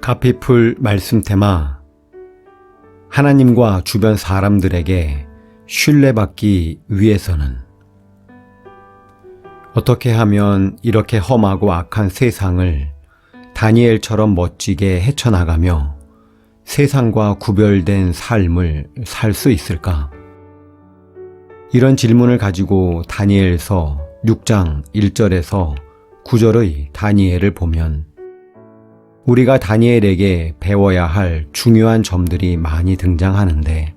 가피풀 말씀 테마 하나님과 주변 사람들에게 신뢰받기 위해서는 어떻게 하면 이렇게 험하고 악한 세상을 다니엘처럼 멋지게 헤쳐나가며 세상과 구별된 삶을 살 수 있을까? 이런 질문을 가지고 다니엘서 6장 1절에서 9절의 다니엘을 보면 우리가 다니엘에게 배워야 할 중요한 점들이 많이 등장하는데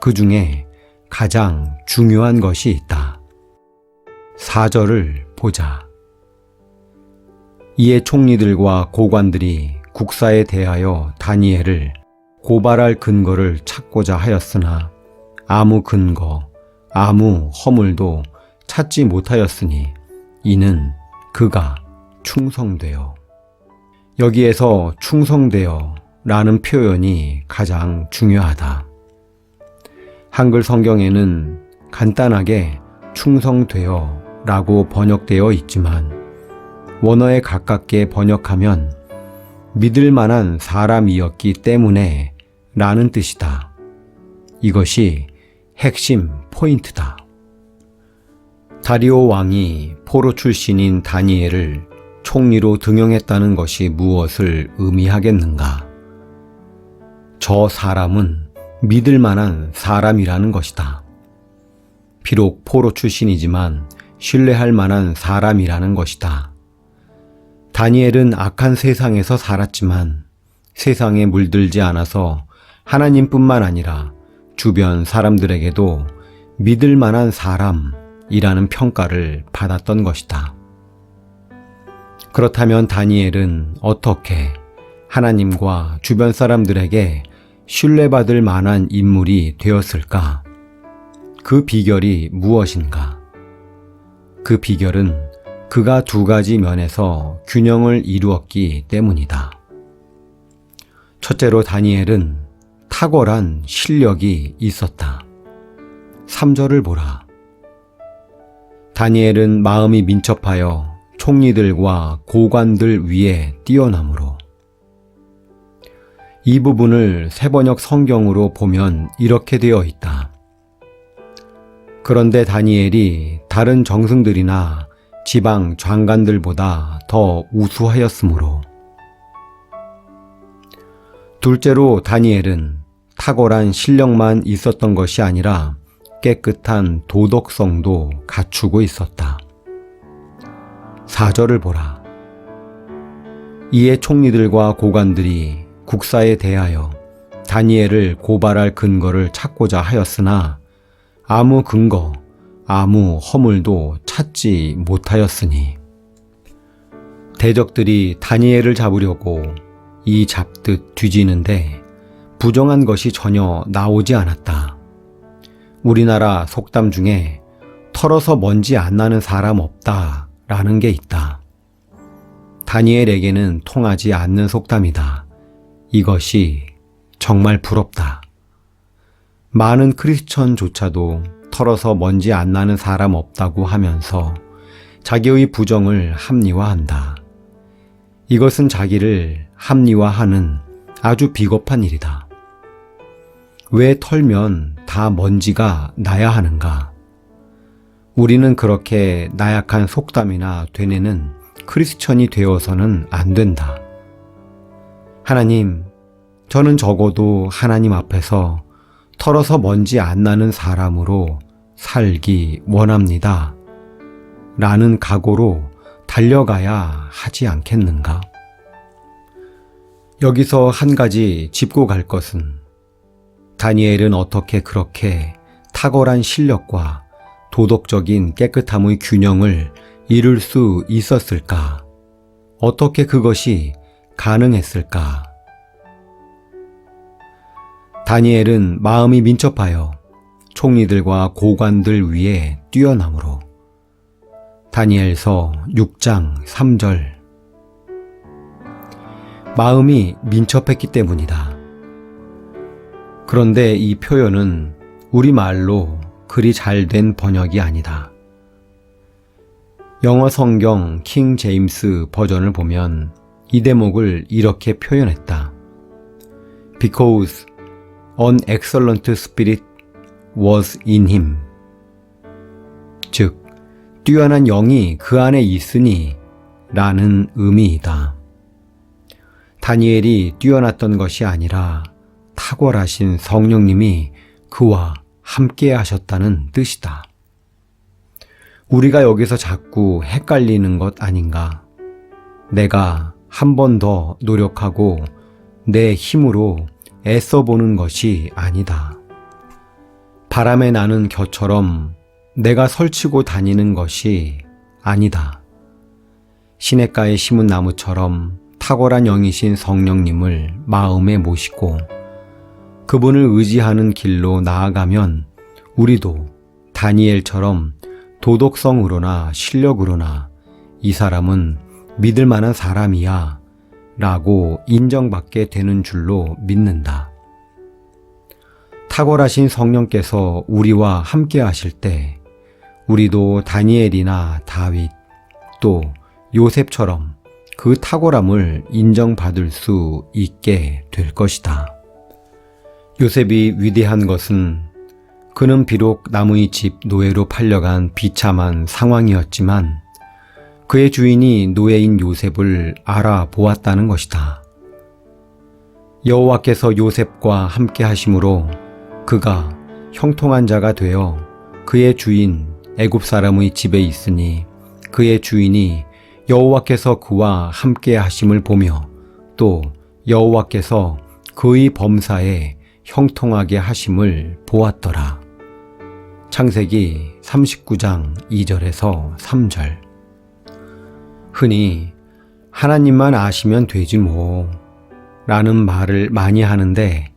그 중에 가장 중요한 것이 있다. 4절을 보자. 이에 총리들과 고관들이 국사에 대하여 다니엘을 고발할 근거를 찾고자 하였으나 아무 근거, 아무 허물도 찾지 못하였으니 이는 그가 충성되어 여기에서 충성되어 라는 표현이 가장 중요하다. 한글 성경에는 간단하게 충성되어 라고 번역되어 있지만 원어에 가깝게 번역하면 믿을 만한 사람이었기 때문에 라는 뜻이다. 이것이 핵심 포인트다. 다리오 왕이 포로 출신인 다니엘을 총리로 등용했다는 것이 무엇을 의미하겠는가? 저 사람은 믿을 만한 사람이라는 것이다. 비록 포로 출신이지만 신뢰할 만한 사람이라는 것이다. 다니엘은 악한 세상에서 살았지만 세상에 물들지 않아서 하나님뿐만 아니라 주변 사람들에게도 믿을 만한 사람이라는 평가를 받았던 것이다. 그렇다면 다니엘은 어떻게 하나님과 주변 사람들에게 신뢰받을 만한 인물이 되었을까? 그 비결이 무엇인가? 그 비결은 그가 두 가지 면에서 균형을 이루었기 때문이다. 첫째로 다니엘은 탁월한 실력이 있었다. 3절을 보라. 다니엘은 마음이 민첩하여 총리들과 고관들 위에 뛰어남으로 이 부분을 세번역 성경으로 보면 이렇게 되어 있다. 그런데 다니엘이 다른 정승들이나 지방 장관들보다 더 우수하였으므로 둘째로 다니엘은 탁월한 실력만 있었던 것이 아니라 깨끗한 도덕성도 갖추고 있었다. 4절을 보라. 이에 총리들과 고관들이 국사에 대하여 다니엘을 고발할 근거를 찾고자 하였으나 아무 근거, 아무 허물도 찾지 못하였으니 대적들이 다니엘을 잡으려고 이 잡듯 뒤지는데 부정한 것이 전혀 나오지 않았다. 우리나라 속담 중에 털어서 먼지 안 나는 사람 없다 라는 게 있다. 다니엘에게는 통하지 않는 속담이다. 이것이 정말 부럽다. 많은 크리스천조차도 털어서 먼지 안 나는 사람 없다고 하면서 자기의 부정을 합리화한다. 이것은 자기를 합리화하는 아주 비겁한 일이다. 왜 털면 다 먼지가 나야 하는가? 우리는 그렇게 나약한 속담이나 되뇌는 크리스천이 되어서는 안 된다. 하나님, 저는 적어도 하나님 앞에서 털어서 먼지 안 나는 사람으로 살기 원합니다. 라는 각오로 달려가야 하지 않겠는가? 여기서 한 가지 짚고 갈 것은 다니엘은 어떻게 그렇게 탁월한 실력과 도덕적인 깨끗함의 균형을 이룰 수 있었을까? 어떻게 그것이 가능했을까? 다니엘은 마음이 민첩하여 총리들과 고관들 위에 뛰어남으로 다니엘서 6장 3절 마음이 민첩했기 때문이다. 그런데 이 표현은 우리말로 그리 잘 된 번역이 아니다. 영어 성경 킹 제임스 버전을 보면 이 대목을 이렇게 표현했다. Because an excellent spirit was in him. 즉, 뛰어난 영이 그 안에 있으니 라는 의미이다. 다니엘이 뛰어났던 것이 아니라 탁월하신 성령님이 그와 함께 하셨다는 뜻이다. 우리가 여기서 자꾸 헷갈리는 것 아닌가? 내가 한 번 더 노력하고 내 힘으로 애써 보는 것이 아니다. 바람에 나는 겨처럼 내가 설치고 다니는 것이 아니다. 시냇가에 심은 나무처럼 탁월한 영이신 성령님을 마음에 모시고 그분을 의지하는 길로 나아가면 우리도 다니엘처럼 도덕성으로나 실력으로나 이 사람은 믿을 만한 사람이야 라고 인정받게 되는 줄로 믿는다. 탁월하신 성령께서 우리와 함께 하실 때 우리도 다니엘이나 다윗 또 요셉처럼 그 탁월함을 인정받을 수 있게 될 것이다. 요셉이 위대한 것은 그는 비록 나무의 집 노예로 팔려간 비참한 상황이었지만 그의 주인이 노예인 요셉을 알아보았다는 것이다. 여호와께서 요셉과 함께 하심으로 그가 형통한 자가 되어 그의 주인 애굽 사람의 집에 있으니 그의 주인이 여호와께서 그와 함께 하심을 보며 또 여호와께서 그의 범사에 형통하게 하심을 보았더라. 창세기 39장 2절에서 3절. 흔히 하나님만 아시면 되지 뭐 라는 말을 많이 하는데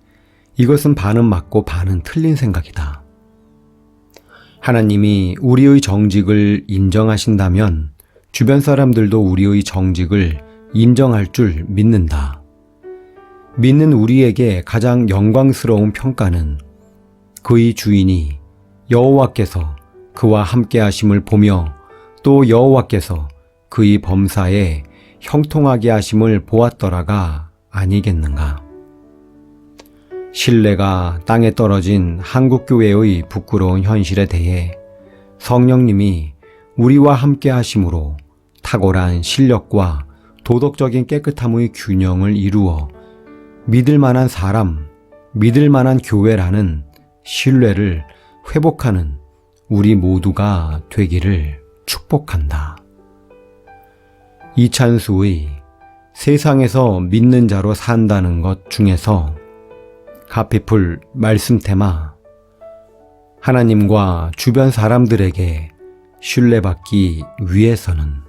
이것은 반은 맞고 반은 틀린 생각이다. 하나님이 우리의 정직을 인정하신다면 주변 사람들도 우리의 정직을 인정할 줄 믿는다. 믿는 우리에게 가장 영광스러운 평가는 그의 주인이 여호와께서 그와 함께 하심을 보며 또 여호와께서 그의 범사에 형통하게 하심을 보았더라가 아니겠는가. 신뢰가 땅에 떨어진 한국교회의 부끄러운 현실에 대해 성령님이 우리와 함께 하심으로 탁월한 실력과 도덕적인 깨끗함의 균형을 이루어 믿을 만한 사람, 믿을 만한 교회라는 신뢰를 회복하는 우리 모두가 되기를 축복한다. 이찬수의 세상에서 믿는 자로 산다는 것 중에서 가피풀 말씀 테마 하나님과 주변 사람들에게 신뢰받기 위해서는